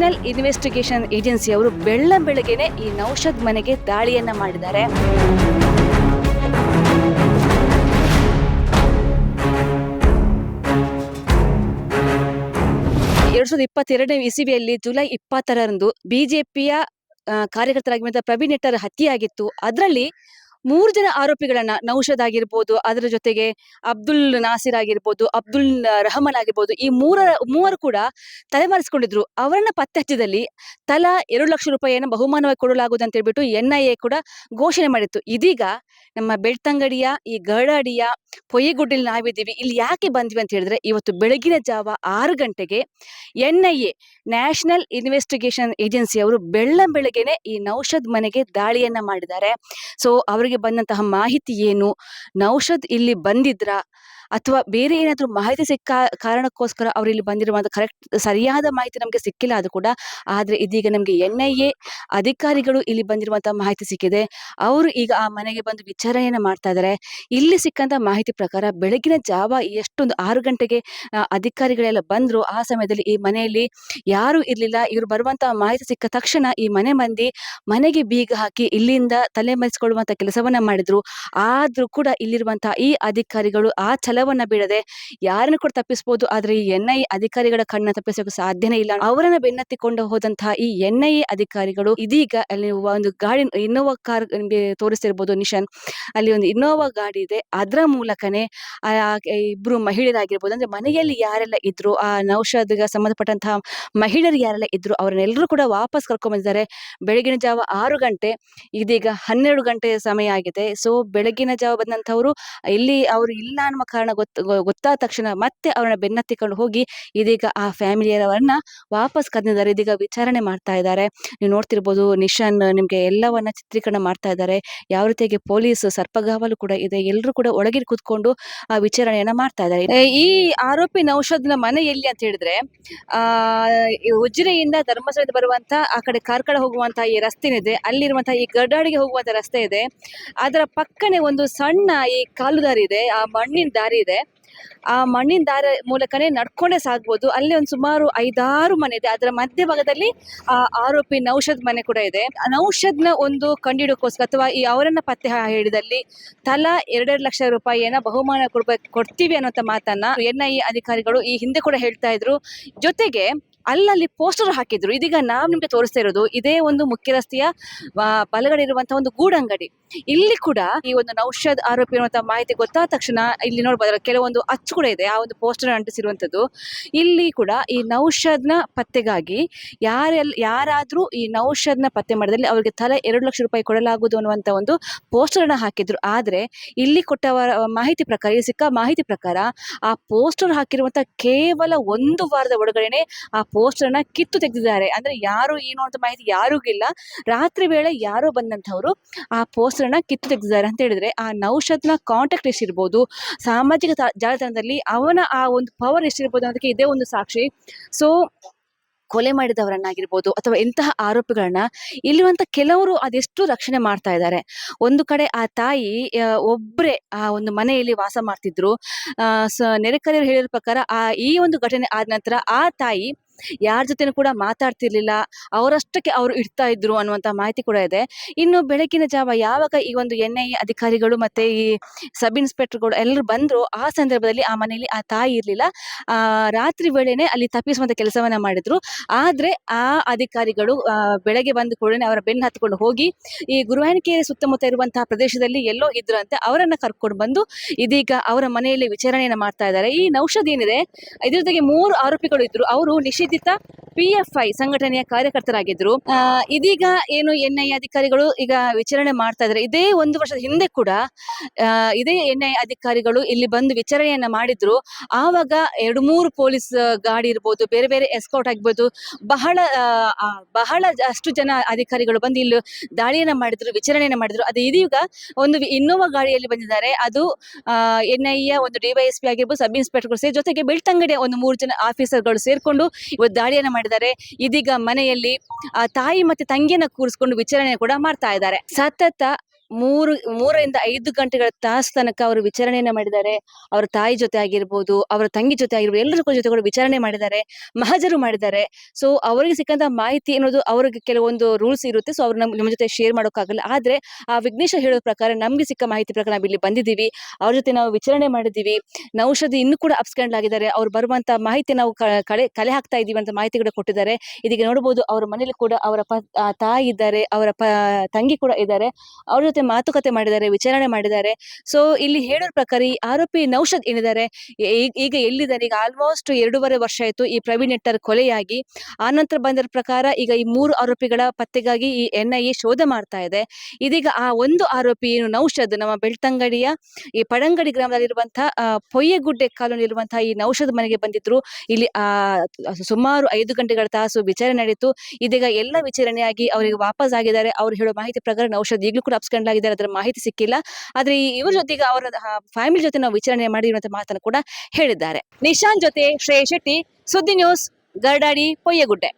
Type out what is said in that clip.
National investigation ಏಜೆನ್ಸಿಯವರು ಬೆಳ್ಳ ಬೆಳಗ್ಗೆನೆ ಈ ನೌಷದ್ ಮನೆಗೆ ದಾಳಿಯನ್ನ ಮಾಡಿದ್ದಾರೆ. ಎರಡ್ ಸಾವಿರದ ಇಪ್ಪತ್ತೆರಡನೇ ಇಸವಿಯಲ್ಲಿ ಜುಲೈ ಇಪ್ಪತ್ತರಂದು ಬಿಜೆಪಿಯ ಕಾರ್ಯಕರ್ತರಾಗಿರುವಂತಹ ಪ್ರವೀಣ್ ನೆಟ್ಟರ್ ಹತ್ಯೆಯಾಗಿತ್ತು. ಅದರಲ್ಲಿ ಮೂರು ಜನ ಆರೋಪಿಗಳನ್ನ ನೌಷದ್ ಆಗಿರ್ಬೋದು, ಅದರ ಜೊತೆಗೆ ಅಬ್ದುಲ್ ನಾಸಿರ್ ಆಗಿರ್ಬೋದು, ಅಬ್ದುಲ್ ರಹಮಾನ್ ಆಗಿರ್ಬೋದು, ಈ ಮೂರ, ಮೂವರು ಕೂಡ ತಲೆಮರೆಸಿಕೊಂಡಿದ್ರು. ಅವರನ್ನ ಪತ್ತೆ ಹಚ್ಚಿದಲ್ಲಿ ತಲಾ ಎರಡು ಲಕ್ಷ ರೂಪಾಯಿಯನ್ನು ಬಹುಮಾನವಾಗಿ ಕೊಡಲಾಗುವುದು ಅಂತ ಹೇಳ್ಬಿಟ್ಟು ಎನ್ ಐ ಕೂಡ ಘೋಷಣೆ ಮಾಡಿತ್ತು. ಇದೀಗ ನಮ್ಮ ಬೆಳ್ತಂಗಡಿಯ, ಈ ಗರಡಾಡಿಯ ಪೊಯ್ಯಗುಡ್ಡಲ್ಲಿ ನಾವಿದ್ದೀವಿ, ಇಲ್ಲಿ ಯಾಕೆ ಬಂದ್ವಿ ಅಂತ ಹೇಳಿದ್ರೆ, ಇವತ್ತು ಬೆಳಗಿನ ಜಾವ ಆರು ಗಂಟೆಗೆ N I national investigation agency ಅವರು ಬೆಳ್ಳ ಬೆಳಗ್ಗೆನೆ ಈ ನೌಷದ್ ಮನೆಗೆ ದಾಳಿಯನ್ನ ಮಾಡಿದ್ದಾರೆ. ಸೊ, ಅವರಿಗೆ ಬಂದಂತಹ ಮಾಹಿತಿ ಏನು? ನೌಷದ್ ಇಲ್ಲಿ ಬಂದಿದ್ರ? ಅಥವಾ ಬೇರೆ ಏನಾದರೂ ಮಾಹಿತಿ ಸಿಕ್ಕ ಕಾರಣಕ್ಕೋಸ್ಕರ ಅವರು ಇಲ್ಲಿ ಬಂದಿರುವಂಥ ಕರೆಕ್ಟ್ ಸರಿಯಾದ ಮಾಹಿತಿ ನಮಗೆ ಸಿಕ್ಕಿಲ್ಲ ಅದು ಕೂಡ, ಆದರೆ ಇದೀಗ ನಮಗೆ ಎನ್ ಐ ಎ ಅಧಿಕಾರಿಗಳು ಇಲ್ಲಿ ಬಂದಿರುವಂಥ ಮಾಹಿತಿ ಸಿಕ್ಕಿದೆ. ಅವರು ಈಗ ಆ ಮನೆಗೆ ಬಂದು ವಿಚಾರಣೆಯನ್ನು ಮಾಡ್ತಾ ಇದ್ದಾರೆ ಇಲ್ಲಿ ಸಿಕ್ಕಂಥ ಮಾಹಿತಿ ಪ್ರಕಾರ ಬೆಳಗಿನ ಜಾವ ಎಷ್ಟೊಂದು ಆರು ಗಂಟೆಗೆ ಅಧಿಕಾರಿಗಳೆಲ್ಲ ಬಂದ್ರು. ಆ ಸಮಯದಲ್ಲಿ ಈ ಮನೆಯಲ್ಲಿ ಯಾರು ಇರಲಿಲ್ಲ. ಇವರು ಬರುವಂಥ ಮಾಹಿತಿ ಸಿಕ್ಕ ತಕ್ಷಣ ಈ ಮನೆ ಮಂದಿ ಮನೆಗೆ ಬೀಗ ಹಾಕಿ ಇಲ್ಲಿಂದ ತಲೆ ಮರೆಸಿಕೊಳ್ಳುವಂಥ ಕೆಲಸವನ್ನ ಮಾಡಿದ್ರು. ಆದ್ರೂ ಕೂಡ ಇಲ್ಲಿರುವಂಥ ಈ ಅಧಿಕಾರಿಗಳು ಆ ಛಲವನ್ನ ಬಿಡದೆ ಯಾರನ್ನು ಕೂಡ ತಪ್ಪಿಸಬಹುದು ಆದ್ರೆ ಈ ಎನ್ ಐ ಅಧಿಕಾರಿಗಳ ಕಣ್ಣ ತಪ್ಪಿಸೋಕೆ ಸಾಧ್ಯನೇ ಇಲ್ಲ. ಅವರನ್ನ ಬೆನ್ನತ್ತಿಕೊಂಡು ಹೋದಂತಹ ಈ ಎನ್ ಐ ಅಧಿಕಾರಿಗಳು ಇದೀಗ ಅಲ್ಲಿ ಒಂದು ಗಾಡಿ, ಇನ್ನೋವಾ ಕಾರ್ ನಿಮಗೆ ತೋರಿಸ್ತಿರ್ಬೋದು ನಿಶಾನ್. ಅಲ್ಲಿ ಒಂದು ಇನ್ನೋವಾ ಗಾಡಿ ಇದೆ. ಅದರ ಮೂಲಕನೇ ಇಬ್ರು ಮಹಿಳೆಯರಾಗಿರ್ಬೋದು. ಅಂದ್ರೆ ಮನೆಯಲ್ಲಿ ಯಾರೆಲ್ಲ ಇದ್ರು, ಆ ನೌಷಧಿಗೆ ಸಂಬಂಧಪಟ್ಟಂತಹ ಮಹಿಳೆಯರು ಯಾರೆಲ್ಲ ಇದ್ರು ಅವರನ್ನೆಲ್ಲರೂ ಕೂಡ ವಾಪಸ್ ಕರ್ಕೊಂಡ್ ಬಂದಿದ್ದಾರೆ ಬೆಳಗಿನ ಜಾವ ಆರು ಗಂಟೆ, ಇದೀಗ ಹನ್ನೆರಡು ಗಂಟೆ ಸಮಯ ಆಗಿದೆ. ಸೊ ಬೆಳಗಿನ ಜಾವ ಬಂದಂತವರು ಇಲ್ಲಿ ಅವರು ಇಲ್ಲ ಅನ್ನುವ ಕಾರಣ ಗೊತ್ತ, ಗೊ- ಗೊತ್ತಾದ ತಕ್ಷಣ ಮತ್ತೆ ಅವರನ್ನ ಬೆನ್ನತ್ತಿಕೊಂಡು ಹೋಗಿ ಇದೀಗ ಆ ಫ್ಯಾಮಿಲಿಯರವರನ್ನ ವಾಪಸ್ ಕರೆದಿದ್ದಾರೆ. ಇದೀಗ ವಿಚಾರಣೆ ಮಾಡ್ತಾ ಇದ್ದಾರೆ. ನೀವು ನೋಡ್ತಿರ್ಬೋದು ನಿಶಾನ್ ನಿಮಗೆ ಎಲ್ಲವನ್ನ ಚಿತ್ರೀಕರಣ ಮಾಡ್ತಾ ಇದ್ದಾರೆ. ಯಾವ ರೀತಿಯಾಗಿ ಪೊಲೀಸ್ ಸರ್ಪಗಾವಲು ಕೂಡ ಇದೆ. ಎಲ್ಲರೂ ಕೂಡ ಒಳಗೆ ಕೂತ್ಕೊಂಡು ಆ ವಿಚಾರಣೆಯನ್ನ ಮಾಡ್ತಾ ಇದ್ದಾರೆ. ಈ ಆರೋಪಿ ನೌಷಧನ ಮನೆ ಎಲ್ಲಿ ಅಂತ ಹೇಳಿದ್ರೆ, ಆ ಉಜ್ರೆಯಿಂದ ಧರ್ಮಸ್ಥಳದಿಂದ ಬರುವಂತ ಆ ಕಡೆ ಕಾರ್ಕಳ ಹೋಗುವಂತ ಈ ರಸ್ತೆ ಇದೆ ಅಲ್ಲಿರುವಂತಹ ಈ ಗಡ್ಡಾಡಿಗೆ ಹೋಗುವಂತ ರಸ್ತೆ ಇದೆ. ಅದರ ಪಕ್ಕನೆ ಒಂದು ಸಣ್ಣ ಈ ಕಾಲು ದಾರಿ ಇದೆ. ಆ ಮಣ್ಣಿನ ದಾರಿ ಇದೆ ಆ ಮಣ್ಣಿನ ದಾರ ಮೂಲಕನೇ ನಡ್ಕೊಂಡೇ ಸಾಗ್ಬೋದು. ಅಲ್ಲಿ ಒಂದು ಸುಮಾರು ಐದಾರು ಮನೆ ಇದೆ. ಅದರ ಮಧ್ಯಭಾಗದಲ್ಲಿ, ಆ, ಆರೋಪಿ ನೌಷದ್ ಮನೆ ಕೂಡ ಇದೆ. ನೌಷದ್ನ ಒಂದು ಕಂಡಿಡೋಕ್ಕೋಸ್ಕರ ಅಥವಾ ಈ ಅವರನ್ನ ಪತ್ತೆ ಹಿಡಿದಲ್ಲಿ ತಲಾ ಎರಡೆರಡು ಲಕ್ಷ ರೂಪಾಯಿಯನ್ನ ಬಹುಮಾನ ಕೊಡ್ಬೇಕು ಕೊಡ್ತೀವಿ ಅನ್ನೋಂಥ ಮಾತನ್ನ ಎನ್ ಐ ಅಧಿಕಾರಿಗಳು ಈ ಹಿಂದೆ ಕೂಡ ಹೇಳ್ತಾ ಇದ್ರು. ಜೊತೆಗೆ ಅಲ್ಲಲ್ಲಿ ಪೋಸ್ಟರ್ ಹಾಕಿದ್ರು. ಇದೀಗ ನಾವು ನಿಮ್ಗೆ ತೋರಿಸ್ತಾ ಇರೋದು ಇದೇ ಒಂದು ಮುಖ್ಯ ರಸ್ತೆಯ ಬಲಗಡೆ ಇರುವಂತಹ ಒಂದು ಗೂಡಂಗಡಿ. ಇಲ್ಲಿ ಕೂಡ ಈ ಒಂದು ನೌಷದ್ ಆರೋಪಿ ಇರುವಂತಹ ಮಾಹಿತಿ ಗೊತ್ತಾದ ತಕ್ಷಣ ಇಲ್ಲಿ ನೋಡಬಹುದು ಕೆಲವೊಂದು ಅಚ್ಚು ಕೂಡ ಇದೆ. ಆ ಒಂದು ಪೋಸ್ಟರ್ ಅಂಟಿಸಿರುವಂತದ್ದು. ಇಲ್ಲಿ ಕೂಡ ಈ ನೌಷದ್ನ ಪತ್ತೆಗಾಗಿ ಯಾರೆಲ್ಲ ಯಾರಾದ್ರೂ ಈ ನೌಷದ್ನ ಪತ್ತೆ ಮಾಡಿದಲ್ಲಿ ಅವರಿಗೆ ತಲೆ ಎರಡು ಲಕ್ಷ ರೂಪಾಯಿ ಕೊಡಲಾಗುವುದು ಅನ್ನುವಂತ ಒಂದು ಪೋಸ್ಟರ್ ಅನ್ನ ಹಾಕಿದ್ರು. ಆದ್ರೆ ಇಲ್ಲಿ ಕೊಟ್ಟವರ ಮಾಹಿತಿ ಪ್ರಕಾರ ಸಿಕ್ಕ ಮಾಹಿತಿ ಪ್ರಕಾರ ಆ ಪೋಸ್ಟರ್ ಹಾಕಿರುವಂತ ಕೇವಲ ಒಂದು ವಾರದ ಒಳಗಡೆನೆ ಆ ಪೋಸ್ಟರ್ ಅನ್ನ ಕಿತ್ತು ತೆಗೆದಿದ್ದಾರೆ. ಅಂದ್ರೆ ಯಾರು ಏನು ಅಂತ ಮಾಹಿತಿ ಯಾರಿಗಿಲ್ಲ ರಾತ್ರಿ ವೇಳೆ ಯಾರೋ ಬಂದಂತವ್ರು ಆ ಪೋಸ್ಟರ್ ಅನ್ನ ಕಿತ್ತು ತೆಗೆದಿದ್ದಾರೆ ಅಂತ ಹೇಳಿದ್ರೆ ಆ ನೌಷತ್ನ ಕಾಂಟ್ಯಾಕ್ಟ್ ಎಷ್ಟಿರ್ಬೋದು? ಸಾಮಾಜಿಕ ಜಾಲತಾಣದಲ್ಲಿ ಅವನ ಆ ಒಂದು ಪವರ್ ಎಷ್ಟಿರ್ಬೋದು ಅನ್ನೋದಕ್ಕೆ ಇದೇ ಒಂದು ಸಾಕ್ಷಿ. ಸೊ ಕೊಲೆ ಮಾಡಿದವರನ್ನಾಗಿರ್ಬೋದು ಅಥವಾ ಇಂತಹ ಆರೋಪಿಗಳನ್ನ ಇಲ್ಲಿರುವಂತ ಕೆಲವರು ಅದೆಷ್ಟು ರಕ್ಷಣೆ ಮಾಡ್ತಾ ಇದ್ದಾರೆ? ಒಂದು ಕಡೆ ಆ ತಾಯಿ ಒಬ್ಬರೇ ಆ ಒಂದು ಮನೆಯಲ್ಲಿ ವಾಸ ಮಾಡ್ತಿದ್ರು. ನೆರೆಕರೆಯರು ಹೇಳಿರೋ ಪ್ರಕಾರ ಆ, ಈ ಒಂದು ಘಟನೆ ಆದ ನಂತರ ಆ ತಾಯಿ ಯಾರ ಜೊತೆನೂ ಕೂಡ ಮಾತಾಡ್ತಿರ್ಲಿಲ್ಲ. ಅವರಷ್ಟಕ್ಕೆ ಅವರು ಇಡ್ತಾ ಇದ್ರು ಅನ್ನುವಂತ ಮಾಹಿತಿ ಕೂಡ ಇದೆ. ಇನ್ನು ಬೆಳಗಿನ ಜಾವ ಯಾವಾಗ ಈ ಒಂದು ಎನ್ ಐ ಅಧಿಕಾರಿಗಳು ಮತ್ತೆ ಈ ಸಬ್ ಇನ್ಸ್ಪೆಕ್ಟರ್ಗಳು ಎಲ್ಲರೂ ಬಂದ್ರು, ಆ ಸಂದರ್ಭದಲ್ಲಿ ಆ ಮನೆಯಲ್ಲಿ ಆ ತಾಯಿ ಇರ್ಲಿಲ್ಲ. ರಾತ್ರಿ ವೇಳೆನೆ ಅಲ್ಲಿ ತಪ್ಪಿಸುವಂತ ಕೆಲಸವನ್ನ ಮಾಡಿದ್ರು. ಆದ್ರೆ ಆ ಅಧಿಕಾರಿಗಳು ಬೆಳಗ್ಗೆ ಬಂದ ಕೂಡಲೇ ಅವರ ಬೆನ್ನು ಹತ್ಕೊಂಡು ಹೋಗಿ, ಈ ಗುರುವಾಯನಕೆರೆ ಸುತ್ತಮುತ್ತ ಇರುವಂತಹ ಪ್ರದೇಶದಲ್ಲಿ ಎಲ್ಲೋ ಇದ್ರಂತೆ ಅವರನ್ನ ಕರ್ಕೊಂಡು ಬಂದು, ಇದೀಗ ಅವರ ಮನೆಯಲ್ಲಿ ವಿಚಾರಣೆಯನ್ನ ಮಾಡ್ತಾ ಇದ್ದಾರೆ. ಈ ನೌಷಧ ಏನಿದೆ ಇದ್ರ ಜೊತೆಗೆ ಮೂರು ಆರೋಪಿಗಳು ಇದ್ರು. ಅವರು ನಿಷೇಧಿತ acredita ಎಫ್ ಐ ಸಂಘಟನೆಯ ಕಾರ್ಯಕರ್ತರಾಗಿದ್ರು. ಇದೀಗ ಏನು ಎನ್ ಐ ಅಧಿಕಾರಿಗಳು ಈಗ ವಿಚಾರಣೆ ಮಾಡ್ತಾ ಇದ್ದಾರೆ ಇದೇ ಒಂದು ವರ್ಷದ ಹಿಂದೆ ಕೂಡ ಇದೇ ಎನ್ ಐ ಅಧಿಕಾರಿಗಳು ಇಲ್ಲಿ ಬಂದು ವಿಚಾರಣೆಯನ್ನ ಮಾಡಿದ್ರು. ಆವಾಗ ಎರಡು ಮೂರು ಪೊಲೀಸ್ ಗಾಡಿ ಇರ್ಬೋದು, ಬೇರೆ ಬೇರೆ ಎಸ್ಕೌಟ್ ಆಗ್ಬೋದು ಬಹಳ ಬಹಳ ಅಷ್ಟು ಜನ ಅಧಿಕಾರಿಗಳು ಬಂದು ಇಲ್ಲಿ ದಾಳಿಯನ್ನ ಮಾಡಿದ್ರು, ವಿಚಾರಣೆಯನ್ನ ಮಾಡಿದ್ರು. ಅದು ಇದೀಗ ಒಂದು ಇನ್ನೋವಾ ಗಾಡಿಯಲ್ಲಿ ಬಂದಿದ್ದಾರೆ. ಅದು ಎನ್ ಐ ಒಂದು ಡಿವೈಎಸ್ಪಿ ಆಗಿರ್ಬೋದು, ಸಬ್ ಇನ್ಸ್ಪೆಕ್ಟರ್ ಜೊತೆಗೆ ಬೆಳ್ತಂಗಡಿಯ ಒಂದು ಮೂರು ಜನ ಆಫೀಸರ್ಗಳು ಸೇರ್ಕೊಂಡು ಇವತ್ತು ದಾಳಿಯನ್ನ ಮಾಡಿದ್ದಾರೆ. ಇದೀಗ ಮನೆಯಲ್ಲಿ ತಾಯಿ ಮತ್ತೆ ತಂಗಿಯನ್ನ ಕೂರಿಸಿಕೊಂಡು ವಿಚಾರಣೆ ಕೂಡ ಮಾಡ್ತಾ ಇದ್ದಾರೆ. ಸತತ ಮೂರು, ಮೂರರಿಂದ ಐದು ಗಂಟೆಗಳ ತಾಸು ತನಕ ಅವರು ವಿಚಾರಣೆಯನ್ನ ಮಾಡಿದ್ದಾರೆ. ಅವರ ತಾಯಿ ಜೊತೆ ಆಗಿರ್ಬೋದು, ಅವರ ತಂಗಿ ಜೊತೆ ಆಗಿರ್ಬೋದು ಎಲ್ಲರ ಜೊತೆ ಕೂಡ ವಿಚಾರಣೆ ಮಾಡಿದ್ದಾರೆ, ಮಹಜರು ಮಾಡಿದ್ದಾರೆ. ಸೊ ಅವರಿಗೆ ಸಿಕ್ಕಂತ ಮಾಹಿತಿ ಅನ್ನೋದು ಅವ್ರಿಗೆ ಕೆಲವೊಂದು ರೂಲ್ಸ್ ಇರುತ್ತೆ. ಸೊ ಅವ್ರು ನಮ್ ನಮ್ಮ ಜೊತೆ ಶೇರ್ ಮಾಡೋಕ್ಕಾಗಲ್ಲ. ಆದ್ರೆ, ಆ ವಿಘ್ನೇಶ ಹೇಳೋ ಪ್ರಕಾರ ನಮ್ಗೆ ಸಿಕ್ಕ ಮಾಹಿತಿ ಪ್ರಕಾರ ನಾವು ಇಲ್ಲಿ ಬಂದಿದ್ದೀವಿ. ಅವ್ರ ಜೊತೆ ನಾವು ವಿಚಾರಣೆ ಮಾಡಿದ್ದೀವಿ. ನೌಷಧಿ ಇನ್ನೂ ಕೂಡ ಅಪ್ಸ್ಕ್ಯಾಂಡ್ ಆಗಿದ್ದಾರೆ. ಅವ್ರು ಬರುವಂತ ಮಾಹಿತಿ ನಾವು ಕಳೆ, ಕಲೆ ಹಾಕ್ತಾ ಇದೀವಿ ಅಂತ ಮಾಹಿತಿ ಕೂಡ ಕೊಟ್ಟಿದ್ದಾರೆ. ಇದೀಗ ನೋಡಬಹುದು ಅವ್ರ ಮನೇಲಿ ಕೂಡ ಅವರ ತಾಯಿ ಇದ್ದಾರೆ, ಅವರ ತಂಗಿ ಕೂಡ ಇದ್ದಾರೆ. ಅವ್ರ ಜೊತೆ ಮಾತುಕತೆ ಮಾಡಿದ್ದಾರೆ, ವಿಚಾರಣೆ ಮಾಡಿದ್ದಾರೆ. ಸೊ ಇಲ್ಲಿ ಹೇಳೋರ ಪ್ರಕಾರ ಈ ಆರೋಪಿ ನೌಷದ್ ಏನಿದ್ದಾರೆ ಈಗ ಎಲ್ಲಿದ್ದಾರೆ ಈಗ ಆಲ್ಮೋಸ್ಟ್ ಎರಡೂವರೆ ವರ್ಷ ಆಯ್ತು ಈ ಪ್ರವೀಣ್ ನೆಟ್ಟರ್ ಕೊಲೆಯಾಗಿ. ಆನಂತರ ನಂತರ ಬಂದಿರೋ ಪ್ರಕಾರ ಈಗ ಈ ಮೂರು ಆರೋಪಿಗಳ ಪತ್ತೆಗಾಗಿ ಈ ಎನ್ ಐ ಎ ಶೋಧ ಮಾಡ್ತಾ ಇದೆ. ಇದೀಗ ಆ ಒಂದು ಆರೋಪಿ ಏನು? ನೌಷದ್ ನಮ್ಮ ಬೆಳ್ತಂಗಡಿಯ ಈ ಪಡಂಗಡಿ ಗ್ರಾಮದಲ್ಲಿರುವಂತಹ ಪೊಯ್ಯಗುಡ್ಡೆ ಕಾಲೋನಿ ಇರುವಂತಹ ಈ ನೌಷದ್ ಮನೆಗೆ ಬಂದಿದ್ರು. ಇಲ್ಲಿ, ಆ, ಸುಮಾರು ಐದು ಗಂಟೆಗಳ ತಾಸು ವಿಚಾರಣೆ ನಡೀತು. ಇದೀಗ ಎಲ್ಲ ವಿಚಾರಣೆಯಾಗಿ ಅವರಿಗೆ ವಾಪಸ್ ಆಗಿದ್ದಾರೆ. ಅವ್ರು ಹೇಳೋ ಮಾಹಿತಿ ಪ್ರಕಾರ ನೌಷದ್ ಈಗಲೂ ಕೂಡ ಅಪ್ಸ್ಕೊಂಡ್ ಆಗಿದ್ದಾರೆ ಅದರ ಮಾಹಿತಿ ಸಿಕ್ಕಿಲ್ಲ. ಆದ್ರೆ ಈ ಇವ್ರ ಜೊತೆಗೆ ಅವರ ಫ್ಯಾಮಿಲಿ ಜೊತೆ ನಾವು ವಿಚಾರಣೆ ಮಾಡಿರುವಂತ ಮಾತನ್ನು ಕೂಡ ಹೇಳಿದ್ದಾರೆ. ನಿಶಾನ್ ಜೊತೆ ಶ್ರೇಯ್ ಶೆಟ್ಟಿ ಸುದ್ದಿ ನ್ಯೂಸ್ ಗರ್ಡಾಡಿ ಪೊಯ್ಯಗುಡ್ಡೆ